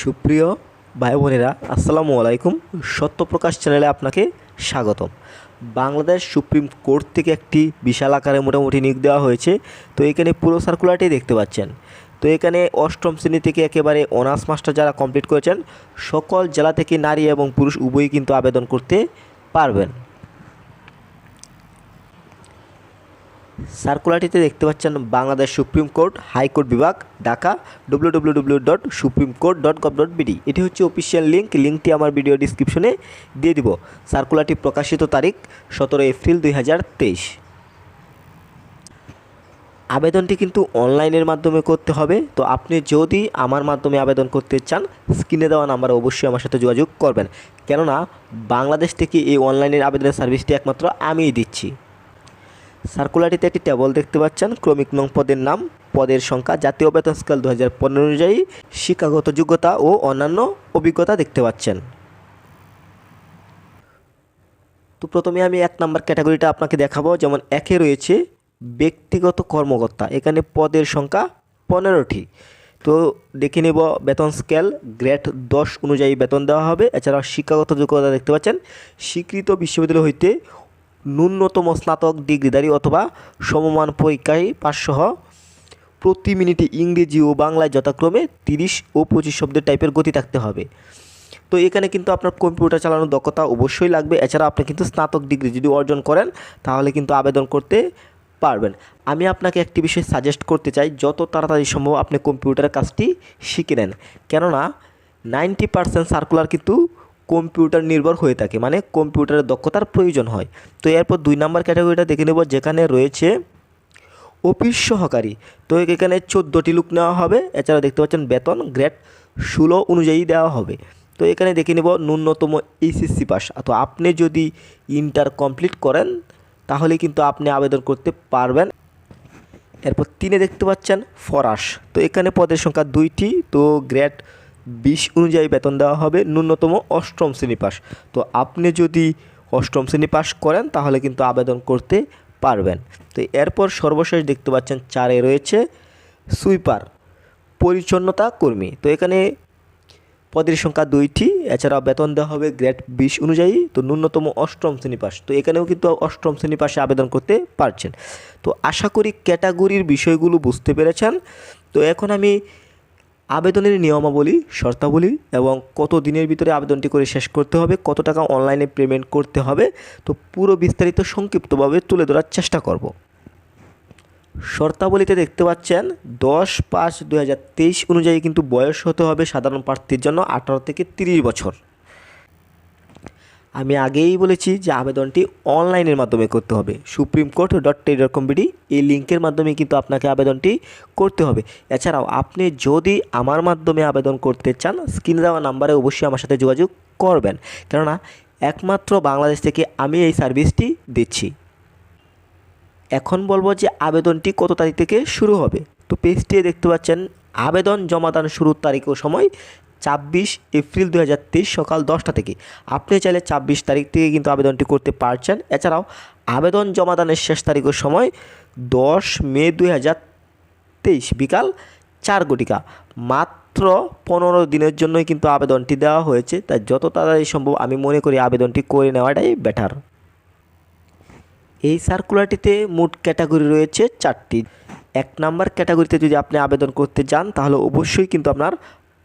সুপ্রিয় ভাই বোনেরা আসসালামু আলাইকুম। সত্যপ্রকাশ চ্যানেলে আপনাকে স্বাগতম। বাংলাদেশ সুপ্রিম কোর্ট থেকে একটি বিশাল আকারে মোটামুটি নিয়োগ দেওয়া হয়েছে। তো এখানে পুরো সার্কুলারটি দেখতে পাচ্ছেন। তো এখানে অষ্টম শ্রেণি থেকে একেবারে অনার্স মাস্টার যারা কমপ্লিট করেছেন, সকল জেলা থেকে নারী এবং পুরুষ উভয়ই কিন্তু আবেদন করতে পারবেন। সার্কুলারটিতে দেখতে পাচ্ছেন বাংলাদেশ সুপ্রিম কোর্ট, হাইকোর্ট বিভাগ, Dhaka W W W dot supreme court dot dot এটি হচ্ছে অফিসিয়াল লিঙ্ক লিঙ্কটি আমার ভিডিও ডিসক্রিপশনে দিয়ে দিব। সার্কুলারটি প্রকাশিত তারিখ সতেরো এপ্রিল দুই হাজার তেইশ। আবেদনটি কিন্তু অনলাইনের মাধ্যমে করতে হবে, তো আপনি যদি আমার মাধ্যমে আবেদন করতে চান, স্ক্রিনে দেওয়া নাম্বারে অবশ্যই আমার সাথে যোগাযোগ করবেন। কেননা, বাংলাদেশ থেকে এই অনলাইনের আবেদনের সার্ভিসটি একমাত্র আমিই দিচ্ছি। সার্কুলারটিতে একটি টেবল দেখতে পাচ্ছেন। ক্রমিক নং পদের নাম, পদের সংখ্যা, জাতীয় বেতন স্কেল দু হাজার পনেরো অনুযায়ী, শিক্ষাগত যোগ্যতা ও অন্যান্য অভিজ্ঞতা দেখতে পাচ্ছেন। তো প্রথমে আমি এক নম্বর ক্যাটাগরিটা আপনাকে দেখাবো। যেমন একে রয়েছে ব্যক্তিগত কর্মকর্তা। এখানে পদের সংখ্যা পনেরোটি। তো দেখে নেব বেতন স্কেল গ্রেড দশ অনুযায়ী বেতন দেওয়া হবে। এছাড়াও শিক্ষাগত যোগ্যতা দেখতে পাচ্ছেন। স্বীকৃত বিশ্ববিদ্যালয় হইতে ন্যূনতম স্নাতক ডিগ্রিধারী অথবা সমমান পরীক্ষায় পাঁচসহ প্রতি মিনিটে ইংরেজি ও বাংলায় যথাক্রমে তিরিশ ও পঁচিশ শব্দের টাইপের গতি থাকতে হবে। তো এখানে কিন্তু আপনার কম্পিউটার চালানোর দক্ষতা অবশ্যই লাগবে। এছাড়া আপনি কিন্তু স্নাতক ডিগ্রি যদি অর্জন করেন, তাহলে কিন্তু আবেদন করতে পারবেন। আমি আপনাকে একটি বিষয় সাজেস্ট করতে চাই, যত তাড়াতাড়ি সম্ভব আপনি কম্পিউটারের কাজটি শিখে নেন। কেননা নাইনটি পার্সেন্ট সার্কুলার কিন্তু কম্পিউটার নির্ভর হয়ে থাকে মানে কম্পিউটারের দক্ষতার প্রয়োজন হয়। তো এরপর দুই নম্বর ক্যাটাগরিটা দেখে নেব, যেখানে রয়েছে অফিস সহকারী। তো এখানে চোদ্দোটি লুক নেওয়া হবে, এছাড়া দেখতে পাচ্ছেন বেতন গ্রেড ষোলো অনুযায়ী দেওয়া হবে। তো এখানে দেখে নেব ন্যূনতম এইচএসসি পাস তো আপনি যদি ইন্টার কমপ্লিট করেন, তাহলে কিন্তু আপনি আবেদন করতে পারবেন। এরপর তিনে দেখতে পাচ্ছেন ফরাস। তো এখানে পদের সংখ্যা দুইটি, তো গ্রেড বিশ অনুযায়ী বেতন দেওয়া হবে, ন্যূনতম অষ্টম শ্রেণি পাস তো আপনি যদি অষ্টম শ্রেণি পাস করেন, তাহলে কিন্তু আবেদন করতে পারবেন। তো এরপর সর্বশেষ দেখতে পাচ্ছেন, চারে রয়েছে সুইপার, পরিচ্ছন্নতা কর্মী। তো এখানে পদের সংখ্যা দুইটি, এছাড়াও বেতন দেওয়া হবে গ্রেড বিশ অনুযায়ী, তো ন্যূনতম অষ্টম শ্রেণি পাস তো এখানেও কিন্তু অষ্টম শ্রেণি পাশে আবেদন করতে পারছেন। তো আশা করি ক্যাটাগরির বিষয়গুলো বুঝতে পেরেছেন। তো এখন আমি আবেদনের নিয়মাবলী, শর্তাবলী এবং কত দিনের ভিতরে আবেদনটি করে শেষ করতে হবে, কত টাকা অনলাইনে পেমেন্ট করতে হবে, তো পুরো বিস্তারিত সংক্ষিপ্তভাবে তুলে ধরার চেষ্টা করব। শর্তাবলীতে দেখতে পাচ্ছেন, দশ পাঁচ দু অনুযায়ী কিন্তু বয়স হতে হবে সাধারণ প্রার্থীর জন্য আঠারো থেকে তিরিশ বছর। আমি আগেই বলেছি যে আবেদনটি অনলাইনের মাধ্যমে করতে হবে। Supreme court dot tele dot com B D লিঙ্কের মাধ্যমে কিন্তু আপনাকে আবেদনটি করতে হবে। এছাড়াও আপনি যদি আমার মাধ্যমে আবেদন করতে চান, স্ক্রিনে দেওয়া নাম্বারে অবশ্যই আমার সাথে যোগাযোগ করবেন। কেননা, একমাত্র বাংলাদেশ থেকে আমি এই সার্ভিসটি দিচ্ছি। এখন বলব যে আবেদনটি কত তারিখ থেকে শুরু হবে। তো পেজটি দেখতে পাচ্ছেন, আবেদন জমাদান শুরুর তারিখ ও সময় ছাব্বিশ এপ্রিল দু হাজার তেইশ সকাল দশটা থেকে। আপনি চাইলে ছাব্বিশ তারিখ থেকে কিন্তু আবেদনটি করতে পারছেন। এছাড়াও আবেদন জমাদানের শেষ তারিখের সময় দশ মে দুই হাজার তেইশ বিকাল চার ঘটিকা। মাত্র পনেরো দিনের জন্যই কিন্তু আবেদনটি দেওয়া হয়েছে। তাই যত তাড়াতাড়ি সম্ভব আমি মনে করি আবেদনটি করে নেওয়াটাই বেটার এই সার্কুলারটিতে মোট ক্যাটাগরি রয়েছে চারটি। এক নাম্বার ক্যাটাগরিতে যদি আপনি আবেদন করতে যান তাহলে অবশ্যই কিন্তু আপনার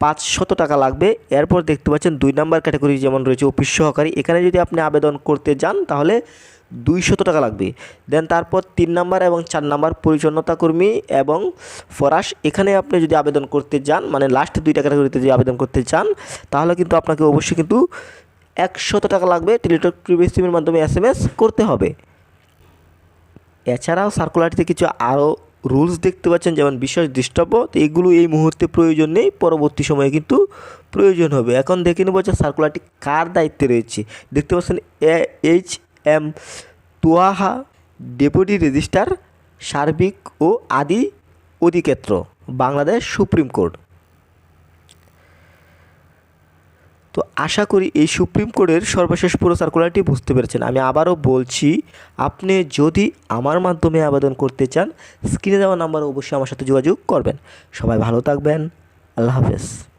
পাঁচশত টাকা লাগবে। এরপর দেখতে পাচ্ছেন দুই নাম্বার ক্যাটাগরি যেমন রয়েছে অফিস সহকারী। এখানে যদি আপনি আবেদন করতে যান, তাহলে দুইশত টাকা লাগবে। দেন তারপর তিন নাম্বার এবং চার নাম্বার পরিচ্ছন্নতা কর্মী এবং ফরাস। এখানে আপনি যদি আবেদন করতে যান মানে লাস্ট দুইটা ক্যাটাগরিতে যদি আবেদন করতে চান, তাহলে কিন্তু আপনাকে অবশ্যই কিন্তু একশত টাকা লাগবে। টেলিটক প্রিভিয়াস সিমের মাধ্যমে এস করতে হবে। এছাড়াও সার্কুলারটিতে কিছু আরও রুলস দেখতে পাচ্ছেন, যেমন দৃষ্টব্য, তো এগুলো এই মুহূর্তে প্রয়োজন নেই, পরবর্তী সময়ে কিন্তু প্রয়োজন হবে। এখন দেখে নেব যে সার্কুলারটি কার দায়িত্বে রয়েছে। দেখতে পাচ্ছেন H, M, Toaha, deputy registrar, সার্বিক ও আদি অধিক্ষেত্র, বাংলাদেশ সুপ্রিম কোর্ট। তো আশা করি এই সুপ্রিম কোর্টের সর্বশেষ পুরো সার্কুলারটি বুঝতে পেরেছেন। আমি আবারও বলছি, আপনি যদি আমার মাধ্যমে আবেদন করতে চান স্ক্রিনে দেওয়া নাম্বার অবশ্যই আমার সাথে যোগাযোগ করবেন। সবাই ভালো থাকবেন। আল্লাহ হাফেজ।